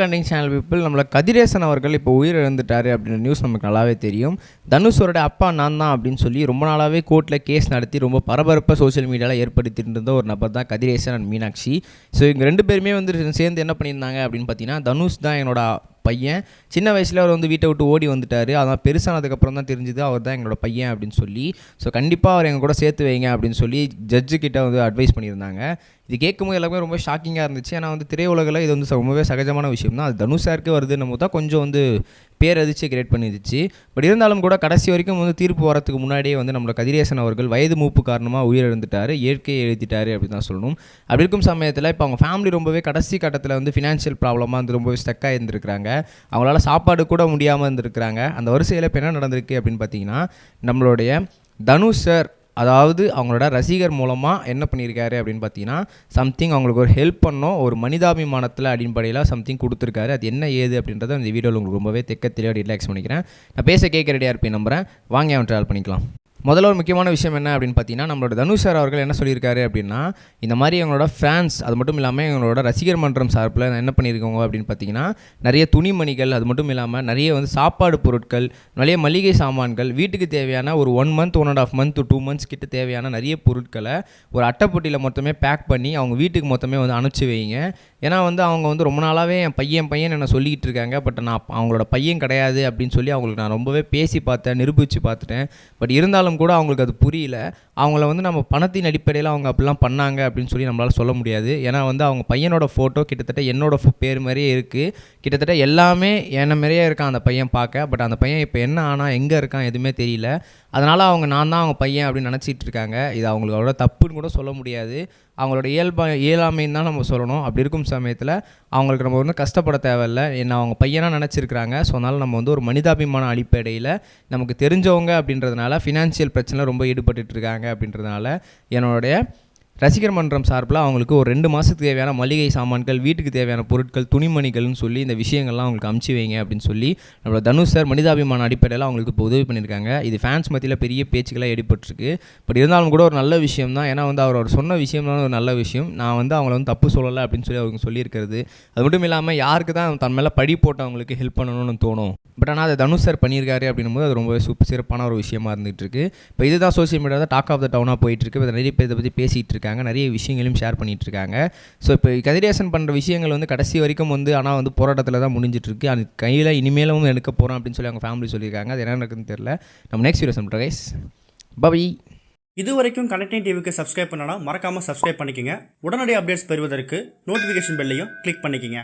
Running channel people நம்மளை கதிரேசன் அவர்கள் இப்போ உயிர் இழந்துட்டார் அப்படின்ற நியூஸ் நமக்கு நல்லாவே தெரியும். தனுஷோட அப்பா நான் தான் அப்படின்னு சொல்லி ரொம்ப நாளாகவே கோர்ட்டில் கேஸ் நடத்தி ரொம்ப பரபரப்பாக சோஷியல் மீடியாவில் ஏற்படுத்திட்டு இருந்த ஒரு நபர் தான் கதிரேசன் அண்ட் மீனாட்சி. ஸோ இவங்க ரெண்டு பேருமே வந்து சேர்ந்து என்ன பண்ணியிருந்தாங்க அப்படின்னு பார்த்தீங்கன்னா தனுஷ் தான் என்னோட பையன். சின்ன வயசில் அவர் வந்து வீட்டை விட்டு ஓடி வந்துட்டார். அதான் பெருசானதுக்கப்புறம் தான் தெரிஞ்சுது அவர் தான் எங்களோட பையன் அப்படின்னு சொல்லி. ஸோ கண்டிப்பாக அவர் எங்கள் கூட சேர்த்து வைங்க அப்படின்னு சொல்லி ஜட்ஜு கிட்ட வந்து அட்வைஸ் பண்ணியிருந்தாங்க. இது கேட்கும்போது எல்லாமே ரொம்ப ஷாக்கிங்காக இருந்துச்சு. ஏன்னா வந்து திரையுலகில் இது வந்து ரொம்பவே சகஜமான விஷயம் தான். அது தனுஷாருக்கு வருதுன்னு போது தான் கொஞ்சம் வந்து பேரதிர்ச்சி கிரியேட் பண்ணிடுச்சு பட் இருந்தாலும் கூட கடைசி வரைக்கும் வந்து தீர்ப்பு வரத்துக்கு முன்னாடியே வந்து நம்மளோட கதிரேசன் அவர்கள் வயது மூப்பு காரணமாக உயிரிழந்துட்டார். இயற்கையை எழுதிட்டாரு அப்படின்னு தான் சொல்லணும். அப்படி இருக்கும் சமயத்தில் இப்போ அவங்க ஃபேமிலி ரொம்பவே கடைசி கட்டத்தில் வந்து ஃபினான்ஷியல் ப்ராப்ளமாக வந்து ரொம்பவே ஸ்டக்காக இருந்திருக்கிறாங்க. அவங்களால சாப்பாடு கூட முடியாமல் இருந்திருக்கிறாங்க. அந்த வரிசையில் இப்போ என்ன நடந்திருக்கு அப்படின்னு பார்த்தீங்கன்னா நம்மளுடைய தனுஷ் சார் அதாவது அவங்களோட ரசிகர் மூலமாக என்ன பண்ணியிருக்காரு அப்படின்னு பார்த்தீங்கன்னா சம்திங் அவங்களுக்கு ஒரு ஹெல்ப் பண்ணோம் ஒரு மனிதாபிமானத்தில் அடிப்படையில் சம்திங் கொடுத்துருக்காரு. அது என்ன ஏது அப்படின்றத இந்த வீடியோவில் உங்களுக்கு ரொம்பவே தெக்க தெளிவாக ரிலாக்ஸ் பண்ணிக்கிறேன். நான் பேச கேட்க ரெடியாக இருப்பேன் நம்புறேன். வாங்க அவன் ட்ராவல் பண்ணிக்கலாம். முதல்ல ஒரு முக்கியமான விஷயம் என்ன அப்படின்னு பார்த்தீங்கன்னா நம்மளோட தனுஷ் சார் அவர்கள் என்ன சொல்லியிருக்காரு அப்படின்னா இந்த மாதிரி எங்களோட ஃபேன்ஸ் அது மட்டும் இல்லாமல் எங்களோட ரசிகர் மன்றம் சார்பில் என்ன பண்ணியிருக்கோங்க அப்படின்னு பார்த்தீங்கன்னா நிறைய துணிமணிகள் அது மட்டும் இல்லாமல் நிறைய வந்து சாப்பாடு பொருட்கள் நிறைய மளிகை சாமான்கள் வீட்டுக்கு தேவையான ஒரு one month one and half month two months கிட்ட தேவையான நிறைய பொருட்களை ஒரு அட்டைப்பொட்டியில் மொத்தமே பேக் பண்ணி அவங்க வீட்டுக்கு மொத்தமே வந்து அனுப்பிச்சி வைங்க. ஏன்னா வந்து அவங்க வந்து ரொம்ப நாளாகவே என் பையன் பையன் என்ன சொல்லிக்கிட்டு இருக்காங்க. பட் நான் அவங்களோட பையன் கிடையாது அப்படின்னு சொல்லி அவங்களுக்கு நான் ரொம்பவே பேசி பார்த்தேன் நிரூபித்து பார்த்துட்டேன் பட் இருந்தாலும் கூட அவங்களுக்கு அது புரியல. அவங்கள வந்து நம்ம பணத்தின் அடிப்படையில் அவங்க அப்படிலாம் பண்ணாங்க அப்படின்னு சொல்லி நம்மளால் சொல்ல முடியாது. ஏன்னா வந்து அவங்க பையனோட ஃபோட்டோ கிட்டத்தட்ட என்னோட ஃபோ- பேர் மாதிரியே இருக்குது கிட்டத்தட்ட எல்லாமே என்ன மாதிரியே இருக்கான் அந்த பையன் பார்க்க. பட் அந்த பையன் இப்போ என்ன ஆனால் எங்கே இருக்கான் எதுவுமே தெரியல. அதனால் அவங்க நான் தான் அவங்க பையன் அப்படின்னு நினச்சிட்டு இருக்காங்க. இது அவங்களோட தப்புன்னு கூட சொல்ல முடியாது. அவங்களோட இயல்பா இயலாமைன்னு தான் நம்ம சொல்லணும். அப்படி இருக்கும் சமயத்தில் அவங்களுக்கு நம்ம வந்து கஷ்டப்பட தேவையில்ல. என்ன அவங்க பையனாக நினச்சிருக்கிறாங்க. ஸோ அதனால் நம்ம வந்து ஒரு மனிதாபிமான அடிப்படையில் நமக்கு தெரிஞ்சவங்க அப்படின்றதுனால ஃபினான்ஷியல் பிரச்சனை ரொம்ப ஈடுபட்டுட்டு இருக்காங்க அப்படின்றதுனால என்னுடைய ரசிகர் மன்றம் சார்பில் அவங்களுக்கு ஒரு ரெண்டு மாதத்துக்கு தேவையான மளிகை சாமான்கள் வீட்டுக்கு தேவையான பொருட்கள் துணிமணிகள்னு சொல்லி இந்த விஷயங்கள்லாம் அவங்களுக்கு அமுச்சு வைங்க அப்படின்னு சொல்லி நம்மளோட தனுஷ் சார் மனிதாபிமான அடிப்படையில் அவங்களுக்கு இப்போ உதவி பண்ணியிருக்காங்க. இது ஃபேன்ஸ் மத்தியில் பெரிய பேச்சுக்களாக ஏற்பட்டிருக்கு பட் இருந்தாலும் கூட ஒரு நல்ல விஷயம் தான். ஏன்னா வந்து அவர் அவர் சொன்ன விஷயம் தான் ஒரு நல்ல விஷயம். நான் வந்து அவங்கள வந்து தப்பு சொல்லலை அப்படின்னு சொல்லி அவங்க சொல்லியிருக்கிறது. அது மட்டும் இல்லாமல் யாருக்கு தான் தன் மேலே படி போட்டு அவங்களுக்கு ஹெல்ப் பண்ணணும்னு தோணும். பட் ஆனால் அதை தனுஷ் சார் பண்ணியிருக்காரு அப்படின்னும் போது அது ரொம்ப சூப்பர் சிறப்பான ஒரு விஷயமா இருந்துகிட்டு இருக்கு. இப்போ இதுதான் சோசியல் மீடியாவில் டாக் ஆஃப் த டவுனாக போயிட்டு இருக்கு. இப்போ நிறைய பேர் இதை பற்றி பேசிகிட்டு இருக்காங்க நிறைய விஷயங்களையும் ஷேர் பண்ணிட்டு இருக்காங்க ஸோ இப்போ கதிரேசன் பண்ணுற விஷயங்கள் வந்து கடைசி வரைக்கும் வந்து ஆனால் வந்து போராட்டத்தில் தான் முடிஞ்சிட்ருக்கு அது கையில் இனிமேலும் எடுக்க போகிறோம் அப்படின்னு சொல்லி அவங்க ஃபேமிலி சொல்லியிருக்காங்க. அது என்ன நடக்குதுன்னு தெரியல. நம்ம நெக்ஸ்ட் வீடியோ பண்ணுறோம் கைஸ் பபி இது வரைக்கும் கனெக்டிங் டிவிக்கு சப்ஸ்கிரைப் பண்ணனா மறக்காமல் சப்ஸ்கிரைப் பண்ணிக்கங்க. உடனடி அப்டேட்ஸ் பெறுவதற்கு நோட்டிஃபிகேஷன் பெல்லையும் கிளிக் பண்ணிக்கங்க.